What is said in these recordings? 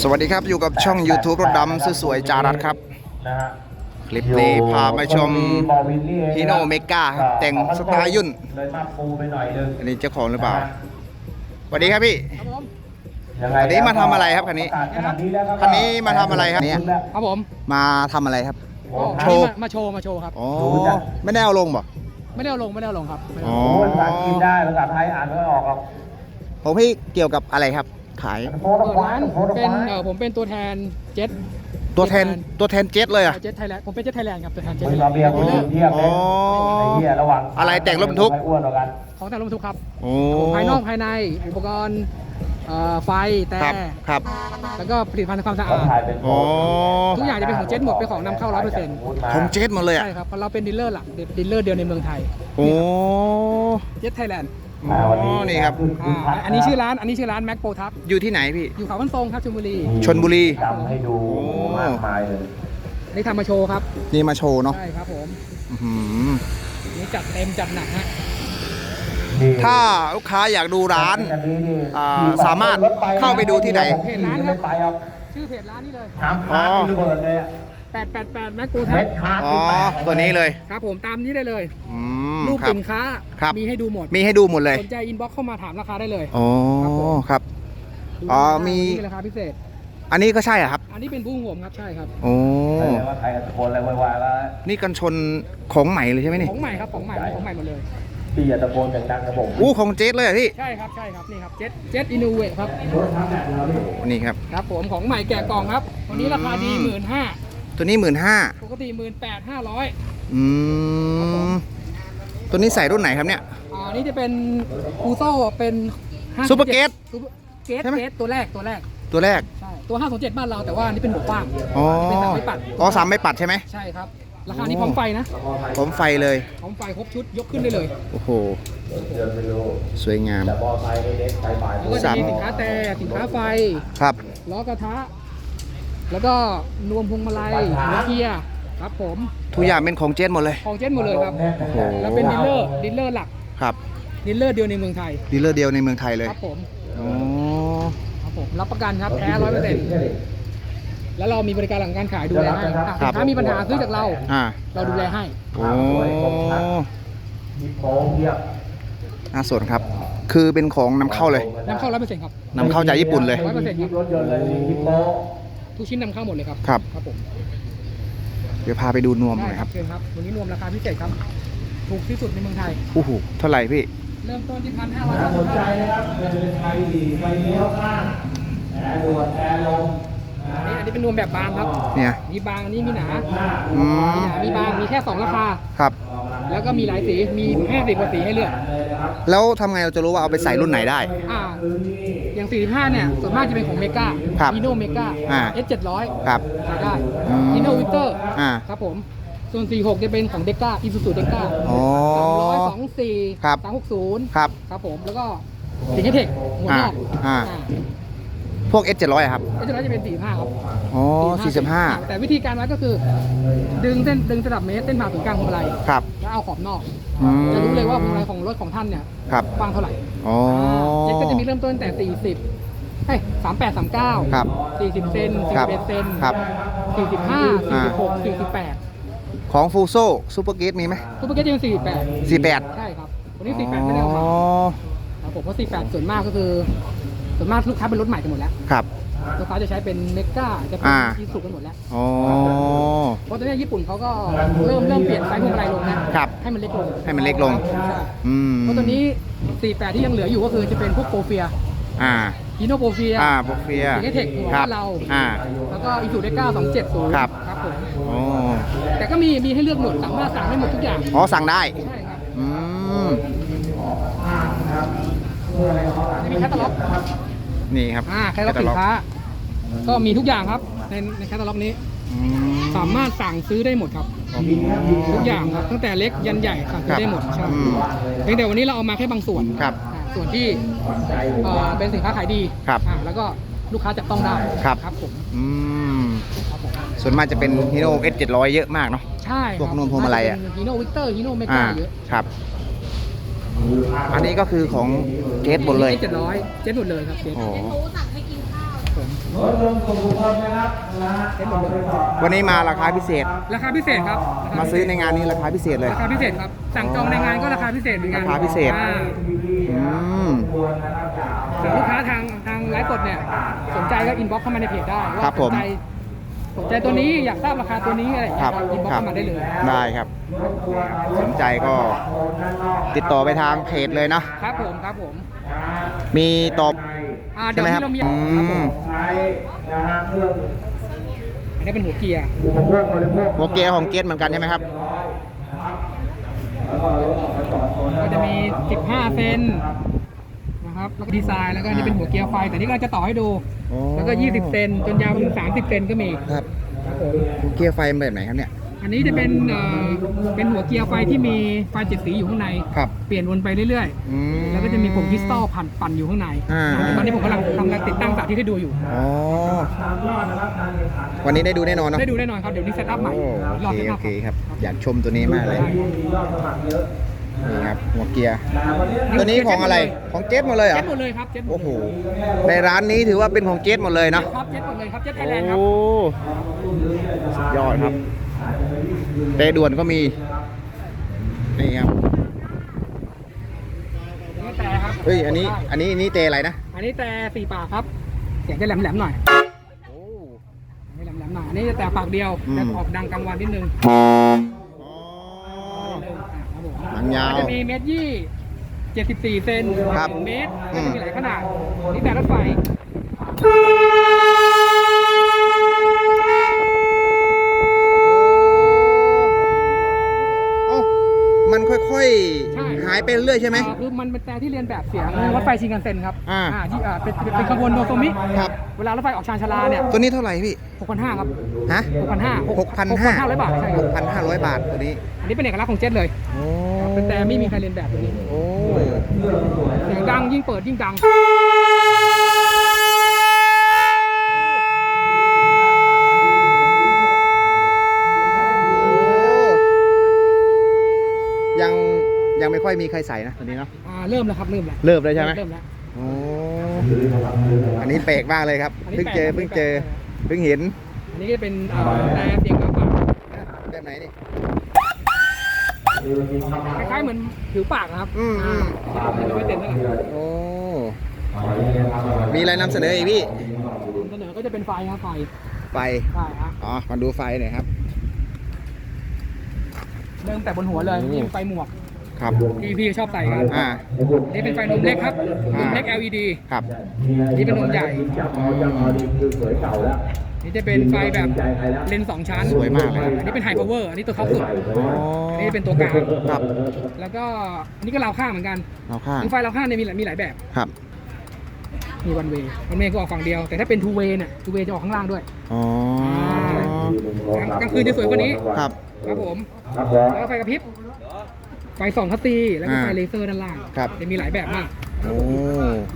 สวัสดีครับอยู่กับช่อง YouTube รถดำสวยๆจารัสครับ นะฮะคลิปนี้พามาชมบอวินนี่เองฮีโน่เมกาครับแต่งสไตล์ยุ่น เลยมาปูไปหน่อยนึงอันนี้เจ้าของหรือเปล่าสวัสดีครับพี่ ครับผม ยังไงอันนี้มาทำอะไรครับคันนี้ประกาศขนาดนี้แล้วรับคันนี้มาทำอะไรครับเนี่ยครับผมมาทำอะไรครับโอ้ก็โชว์อันนี้มามาโชว์ มาโชว์ครับ อ๋อไม่ได้เอาลงบ่ไม่ได้เอาลง ไม่ได้เอาลงครับไม่ได้อ๋เอาอลงโหภาษาจีนได้ภาษาไทยอ่านไม่ออกหรอกผมพี่เกี่ยวกับอะไรครับ ขายโพสต์เปิดควาร้ายนโพสต์เป็นควายเออผมเป็นตัวแทนเจ็ตตัวแทนตัวแทนเจ็ตเลยอะ เจ็ตไทยแลนด์ผมเป็นเจ็ตไทยแลนด์ครับตัวแทนเจ็ตมึไทงยแลมานด์เบียร์คนอื่นเทียบเลยอ๋อไอ้เหี้ยระหว่างอะไรแต่งรถบรรทุกใคอ้วนกว่ากันของแต่งรถบรรทุกครับโอ้ภายนอกภายในอุปกรณ์เอ่อไฟแต่ครับครับแล้วก็ผลิตภัณฑ์ทำความสะเขาอาดถ่ายเป็นอ๋อทุกอย่างจะเป็นของเจ็ตหมดเป็นของนำเข้า100%ของเจ็ตหมดเลยอะใช่ครับเพราะเราเป็นดีลเลอร์หลักดีลเลอร์เดียวในเมืองไทยโอ้เจ็ตไทยแลนด์ อ่าวันนี้นี่ครับ อ่าอันนี้ชื่อร้านอันนี้ชื่อร้านแม็กโปทักอยู่ที่ไหนพี่ อยู่เขาพันทรงครับชลบุรีชลบุรี จำให้ดูมากมายเลย นี่ทำมาโชว์ครับนี่มาโชว์เนาะใช่ครับผมอื้อหือนี่จัดเต็มจัดหนักฮะนี่ถ้าลูกค้าอยากดูร้าน อันนี้นี่อ่าสามารถเข้าไปดูที่ไหน เพจร้านครับไม่ไปเอาชื่อเพจร้านนี้เลย ถามคาร์ดระเบิดเลยอะ 888แม็กโกทัเม็กดคาร์ดอ๋อตัวนี้เลยครับผมตามนี้ได้เลยอืมรูปครับ สินค้าครับ มีให้ดูหมดมีให้ดูหมดเลยสนใจอินบ็อกเข้ามาถามราคาได้เลยอ๋อครับผมครับดูอ๋อมีมี ราคาพิเศษ อันนี้ก็ใช่อะครับอันนี้เป็นบุ้งผมครับใช่ครับโอ้แสดงว่าใครตะโกนอะไรวายๆแล้วนี่กันชนของใหม่เลยใช่ไหมนี่ของใหม่ครับของใหม่ของใหม่หมดเลย พี่อย่าตะโกนเสียงดังกับผมอู้ของเจ๊เลยอะพี่ใช่ครับใช่ครับนี่ครับเจ็ตเจ็ตอินโนเวทครับนี่ครับ ครับผมของใหม่แกะกล่องครับ วันนี้ราคาดีอืหมื่นห้า ตัวนี้หมื่นห้าปกติหมื่นแปดห้าร้อยอืมตัวนี้ใส่รุ่นไหนครับเนี่ยอ่านี่จะเป็นคูโซ่เป็น57 Super Gate ซูเปอร์เกตใช่ไหม เกตตัวแรกตัวแรก ตัวแรก ใช่ ตัว 527 บ้านเราแต่ว่าอันนี่เป็นหัวกว้างอ๋อเป็นสามไม่ปัดอ๋อสามไม่ปัดใช่ไหม ใช่ครับ ราคานี้พร้อมไฟนะผมไฟเลย พร้อมไฟครบชุดยกขึ้นได้เลยโอ้โหเดินไม่รู้สวยงามแต่บอไซค์เล็กๆไปบ่ายแล้วก็จะมีสินค้าแต่สินค้าไฟ ครับ ล้อกระทะ แล้วก็นวมพวงมาลัยหัวเกียร์ครับผม ทุกอย่างเป็นของเจ๊หมดเลย ของเจนหมดเลยครับ โอ้โห แล้วเป็นดีลเลอร์ดีลเลอร์หลักครับดีลเลอร์เดียวในเมืองไทย ดีลเลอร์เดียวในเมืองไทยเลยครับผม อ๋อครับผมรับประกันครับแท้ร้อยเปอร์เซ็นต์แล้วเรามีบริการหลังการขายดูแลให้อะครับสินค้ามีปัญหาซื้อจากเรา อ่าเราดูแลให้ โอ้มีโป้งเยียบน่าสนครับ คือเป็นของนำเข้าเลยนำเข้าร้อยเปอร์เซ็นต์ครับ นำเข้าจากญี่ปุ่นเลย ร้อยเปอร์เซ็นต์ครับ รถยนต์เลยมีฮิปโป้ ทุกชิ้นนำเข้าหมดเลยครับครับ ครับผมเดี๋ยวพาไปดูนวมหได้น่อยคครัรับบเชิญครับวันนี้รวมราคาพิเศษครับ ถูกที่สุดในเมืองไทยโอ้โหเท่าไหร่พี่ เริ่มต้นที่พันห้าร้อยถ้าสนใจนะครับเดินไทยดีไปเลี้ยวข้างแอร์ด่วนแอร์ลงนี่อันนี้เป็นรวมแบบบางครับ เนี่ย มีบางอันนี้มีหนา อืมมีหนา มีบาง มีแค่สองราคา ครับ แล้วก็มีหลายสีมีห้าสิบกว่าสีให้เลือกแล้วทำไงเราจะรู้ว่าเอาไปใส่รุ่นไหนได้ อ่าอย่าง 45 เนี่ย ส่วนมากจะเป็นของเมกาครับอีโนเมกาอ่า เอสเจ็ดร้อยครับขายได้อืมอีโนวิกเตอร์อ่า ครับผม ส่วน 46 จะเป็นของเดก้าอีซูซูเดก้าอ๋อ สามร้อยสองสี่ครับ สามหกศูนย์ครับ ครับผมแล้วก็สิงห์เทคหัวนอกอ่า พวก S 7 0 0ครับเอสเจ็ดร้อยจะเป็น45ครับอ๋อ45 แต่วิธีการวัดก็คือ ดึงเส้นดึงสลับเมตรเส้นผ่าศูนย์กลางพวงมาลัยครับ แล้วเอาขอบนอกอืม จะรู้เลยว่าพวงมาลัยของรถของท่านเนี่ยครับกว้างเท่าไหร่อ๋อ เจ็ตก็จะมีเริ่มต้นตั้งแต่40เฮ้ย38 39ครับ40เซนครับ41เซนครับ45อ่า46 48ของฟูโซซูเปอร์เกตมีไหมซูเปอร์เกตยัง48 48ใช่ครับวันนี้48ไม่ได้เอามาอ๋อครับผมเพราะ48 ส่วนมากก็คือ ส่วนมากลูกค้าเป็นรถใหม่กันหมดแล้วครับ ลูกค้าจะใช้เป็นเมกาจะเป็นอ่า อีซูกันหมดแล้วอ๋อ เพราะตอนนี้ญี่ปุ่นเขาก็เริ่มเริ่มเปลี่ยนไซส์พวงมาลัยลงนะครับ ให้มันเล็กลงให้มันเล็กลง ใช่อืมเพราะตอนนี้ 48 ที่ยังเหลืออยู่ก็คือจะเป็นพวกโปรเฟียอ่า ฮีโนโปรเฟีย อ่าโปรเฟียสิงห์เทคของครับเรา อ่า แล้วก็อีซูเดก้า270ครับ ครับผมโอ้แต่ก็มีมีให้เลือกหมดสามารถสั่งได้หมดทุกอย่างอ๋อสั่งได้ ใช่ครับอืม จะมีแคตตาล็อก นี่ครับอ่าแคตตาล็อกสินค้า ก็มีทุกอย่างครับ ในในแคตตาล็อกนี้ อืม สามารถสั่งซื้อได้หมดครับ ทุกอย่างครับตั้งแต่เล็กยันใหญ่สั่งซื้อได้หมดใช่อืม เพียงแต่วันนี้เราเอามาแค่บางส่วนครับ อ่าส่วนที่เอ่อเป็นสินค้าขายดีครับอ่าแล้วก็ลูกค้าจับต้องได้ครับ ครับผมอืม ครับผมส่วนมากจะเป็นฮีโน่ S 700เยอะมากเนาะ ใช่พวกนุ่มพวงมาลัยอะ ฮีโน่วิกเตอร์ฮีโน่เมอ่ากาเยอะ ครับ อันนี้ก็คือของเจสหมดเลยเจ็ดร้อยเจ็ดหมดเลยครับเจ็ดโอ้ผมรถยนต์ส่วนบุคคลนะครับนะฮะเอาไปต่อวันนี้มาราคาพิเศษ ราคาพิเศษครับรคมาซื้อในงานนี้ราคาพิเศษเลย ราคาพิเศษครับ สั่งจองในงานก็ราคาพิเศษเหมือนกัน ราคาพิเศษอ่าอืมส่วนลูกค้าทางทางไลฟ์สดเนี่ย สนใจก็อินบ็อกเข้ามาในเพจได้ว่าครับผมสนใจ สนใจตัวนี้อยากทราบราคาตัวนี้อะไรอย่างคเงี้รัยบอินบ็อกครับเข้ามาได้เลย ได้ครับ สนใจก็ติดต่อไปทางเพจเลยเนาะครับผมครับผมมีตอบอ่าใช่เดี๋ยวไหมครับที่เรามีอืครับผมมใช้นะฮะเครื่องอันนี้เป็นหัวเกียร์อุปโภคบริโภคโมเกียร์ของเกตเหมือนกันใช่ไหมครับแล้วก็รถออกไปจอดโซนก็จะมี 15 เซน นะครับแล้วก็ดีไซน์แล้วก็อันนี่เป็นหัวเกียร์ไฟ แต่นี่ก็จะต่อให้ดูโอ้แล้วก็ 20 เซนจนยาวไปถึง 30 เซนก็มีครับครับผมโมเกียร์ไฟเป็นแบบไหนครับเนี่ยอันนี้จะเป็นเอ่อเป็นหัวเกียร์ไฟที่มีไฟเจ็ดสีอยู่ข้างใน ครับเปลี่ยนวนไปเรื่อยอืมๆแล้วก็จะมีผงคริสตัลปั่นปั่นอยู่ข้างในอ่า ตอนนี้ผมกำลังทำการติดตั้งสาธิตให้ดูอยู่ อ๋อวันนี้ได้ดูแน่นอนเนาะได้ดูแน่นอนครับ เดี๋ยวนี้เซตอัพใหม่โอ้รโออเคเซตโออัพเคครับ อยากชมตัวนี้มากเลย นี่ครับหัวเกียร์ตัวนี้ของอะไรของเจฟหมดเลยเหรอเจ็ตหมดเลยครับเจ็ตหมโอ้ดโหเลยในร้านนี้ถือว่าเป็นของเจฟหมดเลยเนาะครับเจ็ตหมดเลยครับเจ็ตไทยแลนด์ครับโอ้สุดยอดครับเตะด่วนก็มีนี่ครับนี่แต่ครับเฮ้ยอันนี้อันนี้อันนี้เตะอะไรนะอันนี้แต่สี่ปากครับเสียงจะแหลมๆหน่อยโอ้เสียงจะแหลมๆหน่อยอันนี้จะแต่ปากเดียวอืมจะออกดังกลางวันนิดนึง อ๋อ ครับผม หนัง ยาวก็จะมีเมตรยี่เจ็ดสิบสี่เซนครับหนึ่งเมตรอืก็มจะมีหลายขนาดนี่แต่รถไฟเอ้ามันค่อยใช่ๆหายไปเรื่อยใช่ไหมอ่าคือมันเป็นแต่ที่เรียนแบบเสียงรถไฟชิงกันเซ็นครับ อ่าที่อ่าเป็นเป็นเป็นขบวนโนโซมิครับ เวลารถไฟออกชานชาลาเนี่ย ตัวนี้เท่าไหร่พี่หกพันห้าครับ ฮะหกพันห้าหกพันห้าร้อยบาท ใช่คหรับกพันห้าร้อยบาทตัวนี้ อันนี้เป็นเอกลักษณ์ของเจ็ตเลย โอ้เป็น แต่ไม่มีใครเรียนแบบตัวนี้โอ้เสียงดังยิ่งเปิดยิ่งดังยังยังไม่ค่อยมีใครใส่นะตัวนี้เนาะอ่าเริ่มแล้วครับเริ่มแล้วเริ่มเลยใช่ไหมเริ่มแล้วโอ้อันนี้แปลกมากเลยครับอันนี้เพิ่งเจอแปลกเพิ่งเจออันนี้แปลกเพิ่งเห็น อันนี้ก็เป็นเอ่อแต่เสียงกระป๋าแบบไหนนี่ คล้ายๆเหมือนผิวปากนะครับอืมอืมอ่าที่ผมไม่เต็มเท่าไหร่โอ้มีอะไรนำเสนออีกพี่เสนอก็จะเป็นไฟครับไฟไฟใช่ครับอ๋อมาดูไฟหน่อยครับเริ่มแต่บนหัวเลยโอ้นี่เป็นไฟหมวกครับที่พี่ชอบใส่กันอ่านี่เป็นไฟนมเล็กครับนอ่ามเล็ก LED ครับนี่เป็นนมใหญ่ จับเอาจับเอาดีคือสวยเก่าแล้วนี่จะเป็นไฟแบบเลนส์สองชั้นสวยมากเลย อันนี้เป็นไฮพาวเวอร์อันนี้ตัวท็อปสุดอ๋ออันนี้เป็นตัวกลางครับ แล้วก็อันนี้ก็ราวข้างเหมือนกันเอาข้างคือไฟราวข้างเนี่ยมีหลายมีหลายแบบครับมีวันเวย์วันเวย์ก็ออกฝั่งเดียว แต่ถ้าเป็นทูเวย์เนี่ยทูเวย์จะออกข้างล่างด้วยอ๋อกลางคืนจะสวยกว่านี้ครับครับผมครับผมแล้วก็ไฟกระพริบไฟส่องคัตตีแล้วก็อ่าไฟเลเซอร์ด้านล่างครับจะมีหลายแบบมากโอ้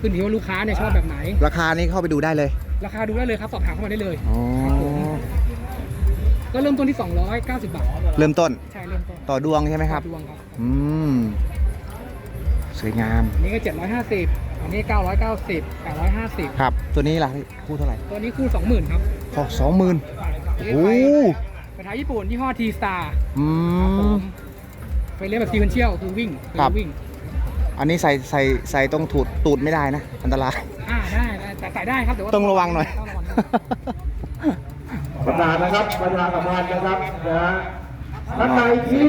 ขึ้นอยู่ว่าลูกค้าเนี่ยชอบแบบไหน ราคานี้เข้าไปดูได้เลย ราคาดูได้เลยครับ สอบถามเข้ามาได้เลยอ๋อครับผมก็เริ่มต้นที่ 290 บาทเริ่มต้นใช่เริ่มต้นต่อดวงใช่ไหมครับ ดวงครับอืม สวยงาม อันนี้ก็ 750 อันนี้ 990 850 ครับ ตัวนี้ล่ะพี่คู่เท่าไหร่ตัวนี้คู่ 20,000 ครับขอสองหมื่นอันนี้โอ้ไฟไฟท้ายญี่ปุ่นยี่ห้อ T Star อืครับผมมไฟเลี้ยวแบบซีเวนเชียลคือวิ่งคือครับ วิ่ง อันนี้ใส่ใส่ใส่ตรงถูดตูดไม่ได้นะ อันตราย อ่าได้ได้แต่ใส่ได้ครับแต่ว่าต้องระวังหน่อย ต้องระวังหน่อยประธานนะครับประธานสัมพันธ์นะครับนะฮะท่านใดที่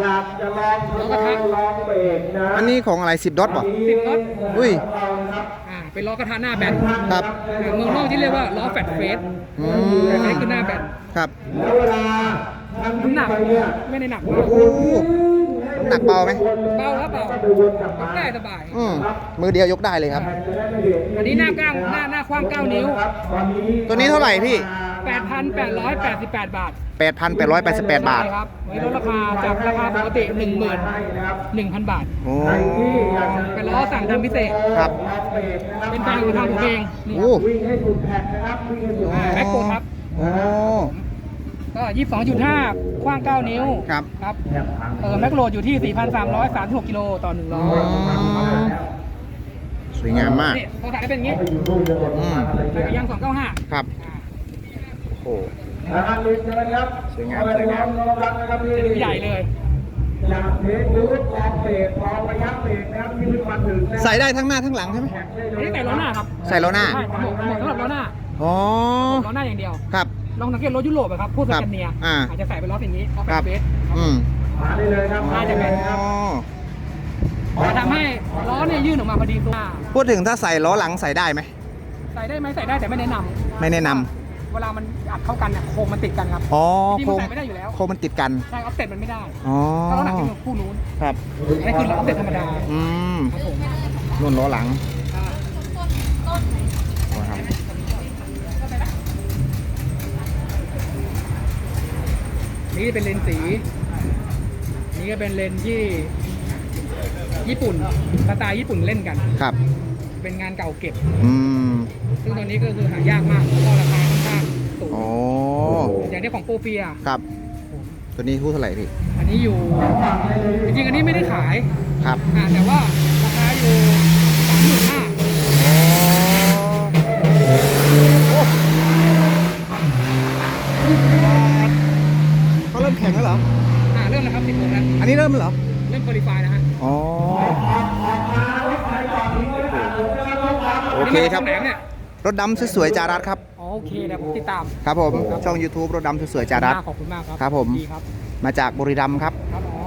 อยากจะลองทดลองลองเบรกนะอันนี้ของอะไรสิบดอทป่ะ สิบน็อตอุ้ยเรานะครับอ่าเป็นล้อกระทะหน้าแบนครับอ่าเมืองนอกที่เรียกว่าล้อแฟตเฟสอืมแต่อันนี้คือหน้าแบนครับ แล้วเวลาท่านน้ำหนักไปเนี่ยไม่ได้หนักมาก โอ้น้ำ หนักเบาไหมเบาครับเบาไปวนกลับมาได้สบาย อืมมือเดียวยกได้เลยครับ อันนี้หน้าก้างหน้าหน้าคว้าง 9 นิ้ววันนี้ตัวนี้เท่าไหร่พี่ 8,888 บาท 8,888 บาท ใช่ครับไว้ลดราคาจากราคาปกติให้นะครับ11,000 บาท โอ้ใครที่อยากจะเป็นล้อสั่งทำพิเศษ ครับเบรกนะครับเป็นแฟนของทางผมเองนี่โอ้วิ่งให้สุดแท็กนะครับวิ่ง ให้สุดอ่าแท็กแม็กโกครับโอ้ก็22.5กว้าง9นิ้วครับ ครับเออแม็กโหลดอยู่ที่4,336กิโลต่อ1ล้ออืมสวยงามมากนี่พอถ่ายได้เป็นอย่างนี้ไปอยู่นู่นจะหมดอืมใส่กระยังสองเก้าห้าครับโอ้นะครับเรียนเชิญครับสวยงามเอไปสวยงามลองรับนะครับพี่ใหญ่เลยจากเพชรบูรลองเบรกลองระยะเบรกนะครับที่ขึ้นมาถึงนะใส่ได้ทั้งหน้าทั้งหลังใช่ไหมแข่งได้เลอันยนี้ใส่ล้อหน้าครับ ใส่ล้อหน้าใช่เหมาะเหมาะสำหรับล้อหน้าอ๋อล้อหน้าอย่างเดียว ครับ ลองสังเกตรถยุโรปอะครับพวกสครับแกนเนียอ่าอาจจะใส่เป็นล้ออย่างนี้เพราะคเป็รับนเบสอืมมาได้เลยครับน่าจะเป็นอ๋อจะทำให้ล้อเนี่ยยื่นออกมาพอดีตัวพูดถึงถ้าใส่ล้อหลังใส่ได้ไหมใส่ได้ไหมใส่ได้แต่ไม่แนะนำไม่แนะนำเวลามันอัดเข้ากันเนี่ยโครงมันติดกันครับอ๋อจริงๆโคมันมใส่ไม่ได้อยู่แล้วโคมมันติดกันใช่ออฟเซ็ตมันไม่ได้อ๋อถ้าล้อหนักจะเป็นคู่นู้นครับอันนี้คือล้อออฟเซ็ตธรรมดาอืมครับผมนุ่นล้อหลัง นี่เป็นเลนส์สี นี่ก็เป็นเลนส์ที่ ญี่ปุ่นสไตล์ญี่ปุ่นเล่นกัน ครับ เป็นงานเก่าเก็บ อืม ซึ่งตอนนี้ก็คือหายากมากเพราะราคาค่อนข้างสูงโอ้อย่างที่ของโปรเปีย ครับ ตัวนี้คู่เท่าไหร่พี่ อันนี้อยู่ จริงๆอันนี้ไม่ได้ขาย ครับ อ่าแต่ว่าราคาอยู่สามหมื่นห้า เขาเริ่มแข่งแล้วเหรอ อ่าเริ่มแล้วครับสิบโมงแล้ว อันนี้เริ่มแล้วเหรอ เริ่มคุริฟายนะฮะอ๋อ โอเคครับนนี้มาจากช่องไหนเนี่ยรถดำสวยๆจารัสครับ อ๋อโอเคเดี๋ยวผมติดตาม ครับผม ช่อง YouTube รถดำสวยๆจารัส ขอบคุณมากครับครับผม ดีครับ มาจากบุรีรัมย์ครับ ครับอ๋อ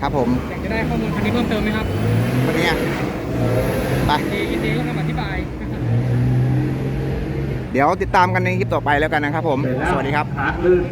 ครับผม อยากจะได้ข้อมูลคันนี้เพิ่มเติมไหมครับวันนี้ไป ดียินดีก็คำอธิบาย เดี๋ยวติดตามกันในคลิปต่อไปแล้วกันนะครับผม สวัสดีครับขาดลื่น